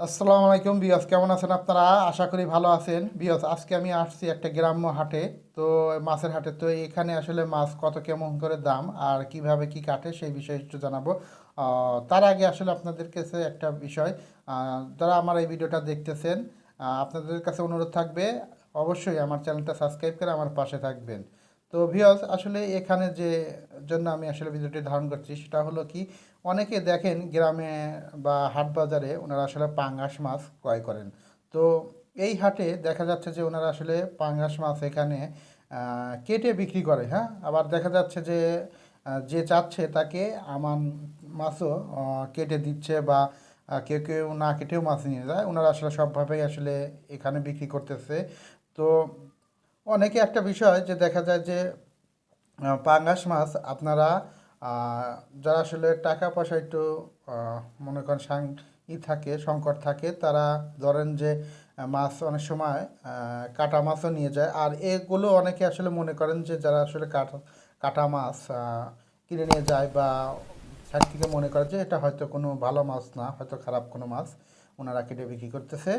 আসসালামু আলাইকুম বিয়স, কেমন আছেন আপনারা? আশা করি ভালো আছেন। বিয়স, আজকে আমি আসছি একটা গ্রাম্য হাটে। তো মাছের হাটে, তো এখানে আসলে মাছ কত কেমন করে দাম আর কীভাবে কি কাটে সেই বিষয়ে একটু জানাব। তার আগে আসলে আপনাদের কাছে একটা বিষয়। যারা আমার এই ভিডিওটা দেখতেছেন আপনাদের কাছে অনুরোধ থাকবে, অবশ্যই আমার চ্যানেলটা সাবস্ক্রাইব করে আমার পাশে থাকবেন। তো ভিউয়ার্স আসলে এখানে যে জন্য আমি আসলে ভিডিওটি ধারণ করছি, সেটা হলো কি, অনেকে দেখেন গ্রামে বা হাট বাজারে ওনারা আসলে পাঙ্গাস মাছ ক্রয় করেন। তো এই হাটে দেখা যাচ্ছে যে ওনারা আসলে পাঙ্গাস মাছ এখানে কেটে বিক্রি করে হ্যাঁ? আবার দেখা যাচ্ছে যে যে চাচ্ছে তাকে আমান মাছও কেটে দিচ্ছে বা কেউ কেউ না কেটেও মাছ নিয়ে যায়। ওনারা আসলে সবভাবেই আসলে এখানে বিক্রি করতেছে। তো অনেকে একটা বিষয় যে দেখা যায় যে পাঙ্গাস মাছ আপনারা যারা আসলে টাকা পয়সা একটু মনে করেন সাং, ই থাকে, সংকট থাকে, তারা ধরেন যে মাছ অনেক সময় কাটা মাছও নিয়ে যায়। আর এগুলো অনেকে আসলে মনে করেন যে, যারা আসলে কাটা কাটা মাছ কিনে নিয়ে যায় বা সাইড থেকে মনে করে যে এটা হয়তো কোনো ভালো মাছ না, হয়তো খারাপ কোনো মাছ। ওনারা কেটে বিক্রি করতেছে।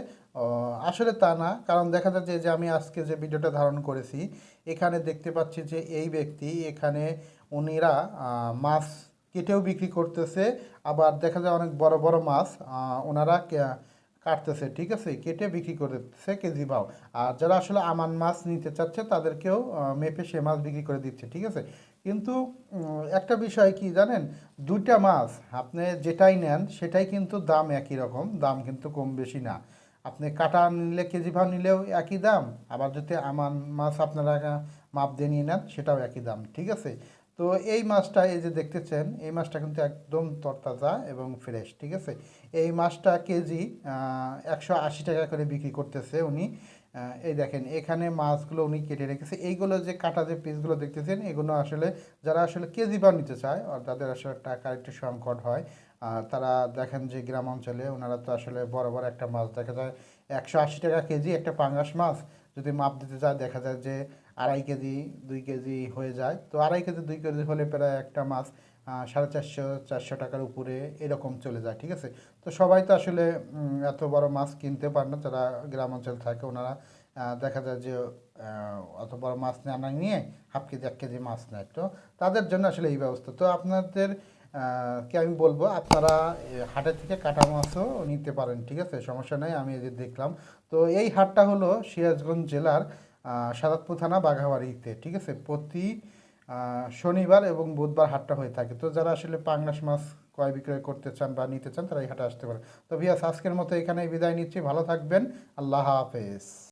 আসলে তা না। কারণ দেখা যাচ্ছে যে আমি আজকে যে ভিডিওটা ধারণ করেছি, এখানে দেখতে পাচ্ছি যে এই ব্যক্তি, এখানে উনিরা মাছ কেটেও বিক্রি করতেছে। আবার দেখা যায় অনেক বড় বড় মাছ ওনারা কাটতেছে, ঠিক আছে? কেটে বিক্রি করতেছে কেজি ভাও আর যারা আসলে আমান মাছ নিতে চাচ্ছে, তাদেরকেও মেপে সে মাছ বিক্রি করে দিচ্ছে, ঠিক আছে? কিন্তু একটা বিষয় কি জানেন? দুইটা মাছ আপনি যেটাই নেন, সেটাই কিন্তু দাম একই রকম, দাম কিন্তু কম বেশি না। আপনি কাটা নিলে, কেজি ভাও নিলেও একই দাম, আবার যদি আমান মাছ আপনারা মাপ দিয়ে নিয়ে নেন, সেটাও একই দাম, ঠিক আছে? তো এই মাছটা এই যে দেখতেছেন, এই মাছটা কিন্তু একদম তরতাজা এবং ফ্রেশ ঠিক আছে? এই মাছটা কেজি একশো আশি টাকা করে বিক্রি করতেছে উনি। এই দেখেন, এখানে মাছগুলো উনি কেটে রেখেছে। এইগুলো যে কাটা যে পিসগুলো দেখতেছেন, এগুলো আসলে, যারা আসলে কেজি বা নিতে চায়, আর তাদের আসলে টাকার একটু সংকট হয় আর তারা দেখেন যে গ্রাম অঞ্চলে ওনারা তো আসলে বড় বড় একটা মাছ দেখা যায়। একশো আশি টাকা কেজি একটা পাঙ্গাস মাছ যদি মাপ দিতে যায়, দেখা যায় যে আড়াই কেজি দুই কেজি হয়ে যায়। তো আড়াই কেজি দুই কেজি হলে প্রায় একটা মাছ সাড়ে চারশো চারশো টাকার উপরে এরকম চলে যায় ঠিক আছে? তো সবাই তো আসলে এত বড় মাছ কিনতে পারে না। যারা গ্রাম অঞ্চলে থাকে ওনারা দেখা যায় যে অত বড় মাছ না নিয়ে হাফ কেজি এক কেজি মাছ নেয়। তো তাদের জন্য আসলে এই ব্যবস্থা। তো আপনাদের কে আমি বলব? আপনারা এ, হাটের থেকে কাটা মাছও নিতে পারেন ঠিক আছে? সমস্যা নেই আমি যে দেখলাম। তো এই হাটটা হলো সিরাজগঞ্জ জেলার সাদাতপুর থানা বাঘাবাড়িতে ঠিক আছে? প্রতি শনিবার এবং বুধবার হাটটা হয়ে থাকে। তো যারা আসলে পাংলাশ মাছ ক্রয় বিক্রয় করতে চান বা নিতে চান, তারা এই হাটে আসতে পারে। তো ভিয়াস আজকের মতো এখানে বিদায় নিচ্ছি। ভালো থাকবেন। আল্লাহ হাফেজ।